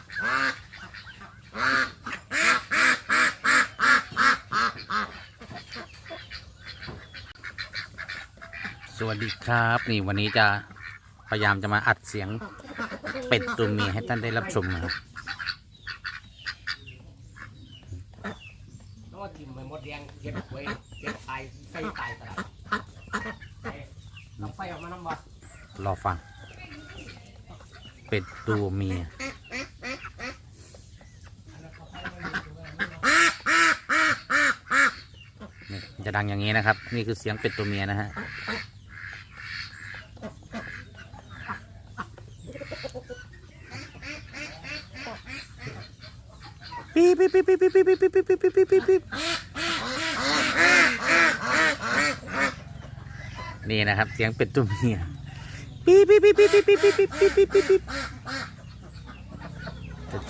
สวัสดีครับ นี่วันนี้จะพยายามจะมาอัดเสียงเป็ดตัวเมียให้ท่านได้รับชมนะครับก็จิ้มไหมดแดงเก็บไว้เก็บตายใส่ตายตลอดรอฟัง เป็ดตัวเมียะดังอย่างนี้นะครับ นี่คือเสียงเป็ดตัวเมียนะฮะปี๊บปี๊บปี๊บปี๊บปี๊บปี๊บปี๊บปี๊บปี๊บปี๊บปี๊บนี่นะครับ เสียงเป็ดตัวเมียปี๊บปี๊บปี๊บปี๊บปี๊บปี๊บปี๊บปี๊บปี๊บปี๊บปี๊บ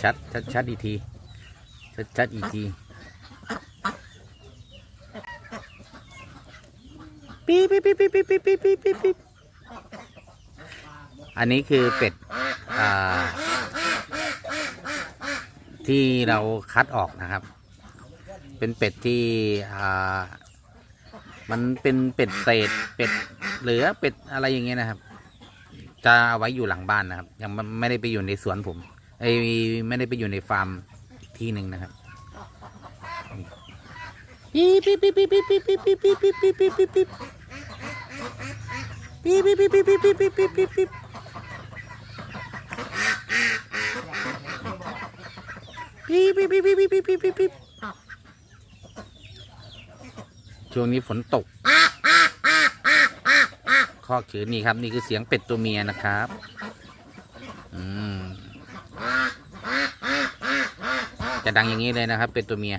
ชัดชัดชัดอีกทีชัดชัดอีกที ปี๊ปปปปปปปปอันนี้คือเป็ดที่เราคัดออกนะครับ เป็นเป็ดที่มันเป็นเป็ดเศษเป็ดเหลือเป็ดอะไรอย่างเงี้ยนะครับ จะเอาไว้อยู่หลังบ้านนะครับ ยังไม่ได้ไปอยู่ในสวนผมไอไม่ได้ไปอยู่ในฟาร์มอีกที่หนึ่งนะครับปี๊บปี๊บปี๊บปี๊บปี๊บปี๊บปี๊บปี๊บปี๊บปี๊บ ปี๊บปี๊บปี๊บปี๊บปี๊บปี๊บปี๊บปี๊บปี๊บปี๊บปี๊บปี๊บปี๊บปี๊บปี๊บปี๊บปี๊บช่วงนี้ฝนตกข้อคือนี่ครับ นี่คือเสียงเป็ดตัวเมียนะครับ อืม จะดังอย่างนี้เลยนะครับ เป็ดตัวเมีย